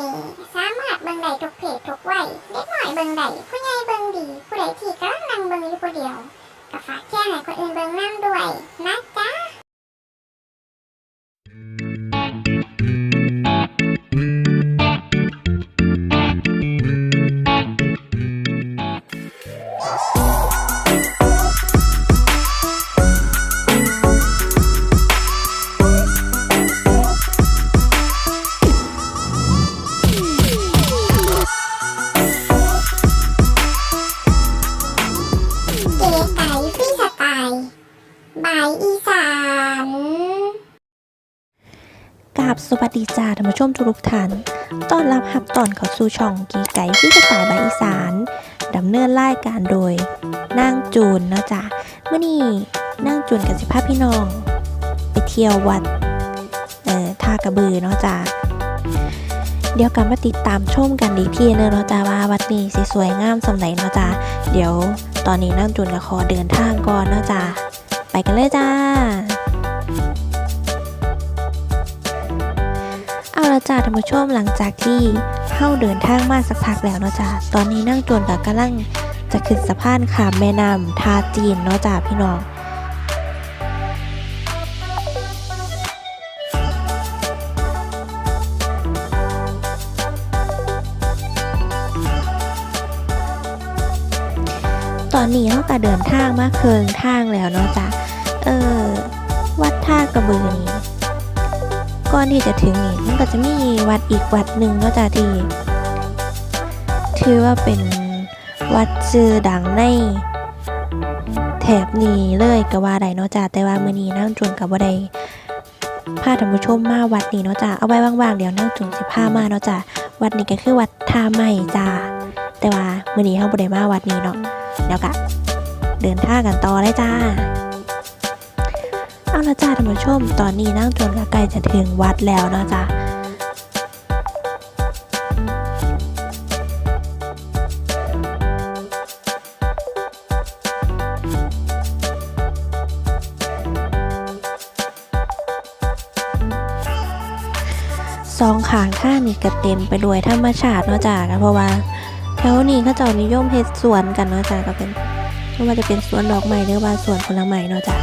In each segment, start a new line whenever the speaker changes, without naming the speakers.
นี้ สามารถเบิ่งได้ทุกเพศทุกวัยเด็กน้อยเบิ่งได้ผู้ใหญ่เบิ่งดีผู้ใดที่กำลังนั่งเบิ่งอยู่ผู้เดียวก็ฝากแชร์ให้คนอื่นเบิ่งนั่งด้วยนะจ๊ะ ส
วัสดีจ้าท่านผู้ชมทุกท่านต้อนรับฮับตอนเข้าสู่ช่องกีไก่ที่สไตล์บายอีสานดำเนินรายการโดยนางจูนเนาะจ้ะเมื่อนี้นางจูนกับสิภาพี่น้อง ไปเที่ยววัดเอ่อท่ากระบือเนาะจ้ะเดี๋ยวกันมาติดตามชมกันดีที่เลยเนาะจ้ะว่าวัดนี้สิสวยงามสำไหนเนาะจ้ะเดี๋ยวตอนนี้นางจูนก็ขอเดินทางก่อนเนาะจ้ะไปกันเลยจ้า ท่านผู้ชมหลังจากที่เข้าเดินทางมาสักพักแล้วเนาะจ้าตอนนี้นั่งจวนกับกำลังจะขึ้นสะพานข้ามแม่น้ำทาจีนเนาะจ้าพี่น้องตอนนี้เขาก็เดินทางมาเคืองทางแล้วเนาะจ้าเออวัดท่ากระบือนี่ ก่อนที่จะถึงนี่มันก็จะมีวัดอีกวัดหนึ่งเนาะจ้ะที่ถือว่าเป็นวัดชื่อดังในแถบนี้เลยก็ว่าได้เนาะจ้ะแต่ว่ามื้อนี้นั่งจวนกับว่าได้พาท่านผู้ชมมาวัดนี้เนาะจ้ะเอาไว้ว่างๆเดี๋ยวนั่งจวนสิพามาเนาะจ้ะวัดนี้ก็คือวัดท่าใหม่จ้าแต่ว่ามื้อนี้เฮาบ่ได้มาวัดนี้เนาะแล้วก็เดินท่ากันต่อเลยจ้า เอาละจ้าท่านผู้ชม ตอนนี้นั่งจนก็ใกล้จะถึงวัดแล้วเนาะจ้ะสองขางข้างนี่ก็เต็มไปด้วยธรรมชาติเนาะจ้ะก็เพราะว่าแถวนี้เขาเจ้านิยมเฮ็ดสวนกันเนาะจ้ะก็เป็นไม่ว่าจะเป็นสวนดอกไม้หรือว่าสวนผลไม้เนาะจ้ะ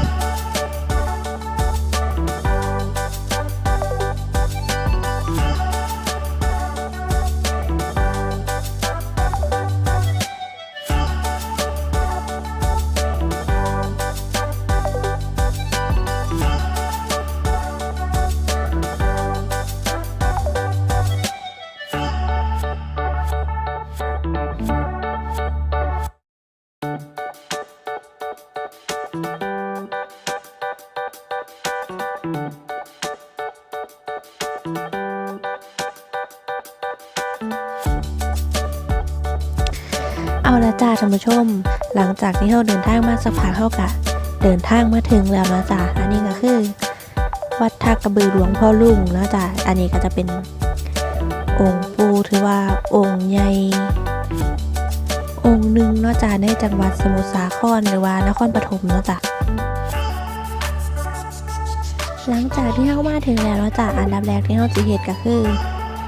เอาละจ้าท่านผู้ชม หลังจากที่เราเดินทางมาสักพักเขากะเดินทางมาถึงแล้วนะจ้ะอันนี้ก็คือ วัดท่ากระบือหลวงพ่อลุงนะจ้ะอันนี้ก็จะเป็นองค์ปูถือว่าองค์ใหญ่องค์หนึ่งเนาะจ้ะในจังหวัดสมุทรสาครหรือว่านครปฐมเนาะจ้ะ หลังจากที่เข้ามาถึงแล้วเนาะจ้ะอันดับแรกที่เราจะเหตุก็คือ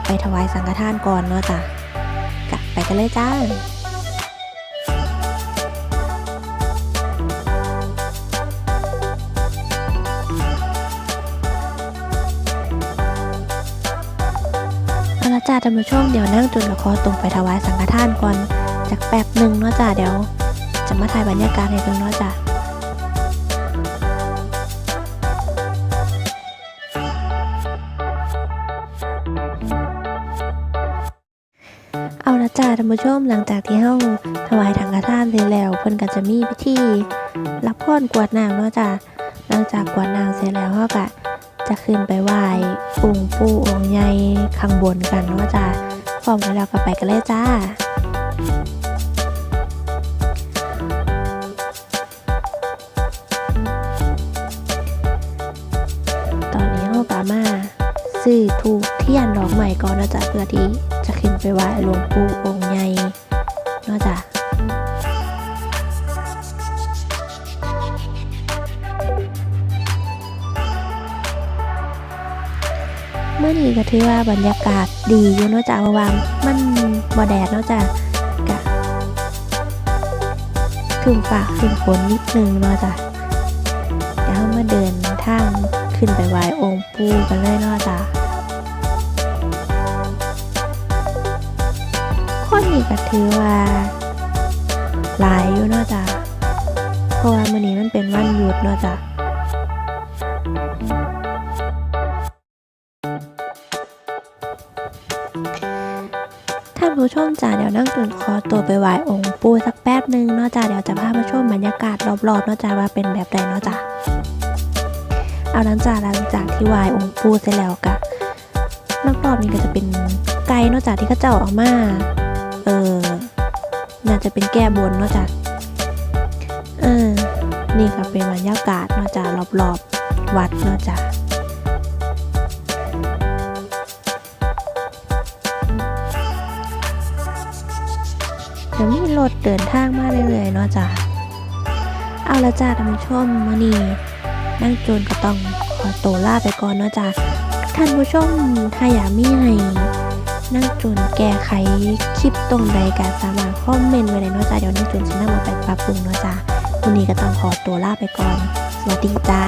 ไปถวายสังฆทานก่อนเนาะจ้ะกะไปกันเลยจ้าเอาละจ้าท่านผู้ชมเดี๋ยวนั่งจุนละคอตรงไปถวายสังฆทานก่อนจากแป๊บหนึ่งเนาะจ้าเดี๋ยว จะมาถ่ายบรรยากาศให้เพิ่งเนาะจ้า จ้าท่านผู้ชมหลังจากที่เฮาถวายสังฆทานเสร็จแล้วเพิ่นก็จะมีพิธีรับพรกวดน้ำเนาะจ้าหลังจากกวดน้ำเสร็จแล้วเฮาก็จะขึ้นไปไหว้องค์ปู่องค์ใหญ่ข้างบนกันเนาะจ้าพร้อมกันแล้วก็ไปกันเลยจ้าตอนนี้เรากามาซื้อถูกเทียนดอกใหม่ก่อนเนาะจ้ะเพื่อที่ จะขึ้นไปไหว้หลวงปู่องค์ใหญ่เนาะจ้ะมื้อมื่อนี้ก็ถือว่าบรรยากาศดีอยู่เนาะจ้ะราะว่ามันบ่แดดเนาะจ้ะกะครึมฟ้าครึมฝนนิดนึงเนาะจ้ะเดี๋ยวเรามาเดินทางขึ้นไปไหว้องค์ปู่กันเลยเนาะจ้ะ นี้ก็ถือว่าหลายอยู่เนาะจ้ะเพราะว่ามื้อนี้มันเป็นวันหยุดเนาะจ้ะท่านผู้ชมจ้าเดี๋ยวนั่งตุนขอตัวไปไหว้องค์ปู่สักแป๊บหนึ่งเนาะจ้าเดี๋ยวจะพามาชมบรรยากาศรอบๆเนาะจ้าว่าเป็นแบบใดเนาะจ้าเอาหลังจากหลังจากที่ไหว้องค์ปู่เสร็จแล้วกะรอบๆนี้ก็จะเป็นไก่เนาะจ้าที่เขาเจ้าออกมา เออน่าจะเป็นแก้บนเนาะจ้าเออ นี่ก็เป็นบรรยากาศเนาะจ้ารอบๆ วัดเนาะจ้าเดี๋ยวมีรถเดินทางมาเรื่อยๆเนาะจ้ะเอาละจ้าท่านผู้ชมมื่อนี้นั่งจูนก็ต้องขอตัวลาไปก่อนเนาะจ้ะท่านผู้ชมถ้าอยากมีให้ นั่งจูนแก้ไขคลิปตรงใดก็สามารถคอมเมนต์ไว้ได้เนาะจ้าเดี๋ยวนั่งจูนจะนำมาไปปรับปรุงเนาะจ้าวันนี้ก็ต้องขอตัวลาไปก่อน สวัสดีจ้า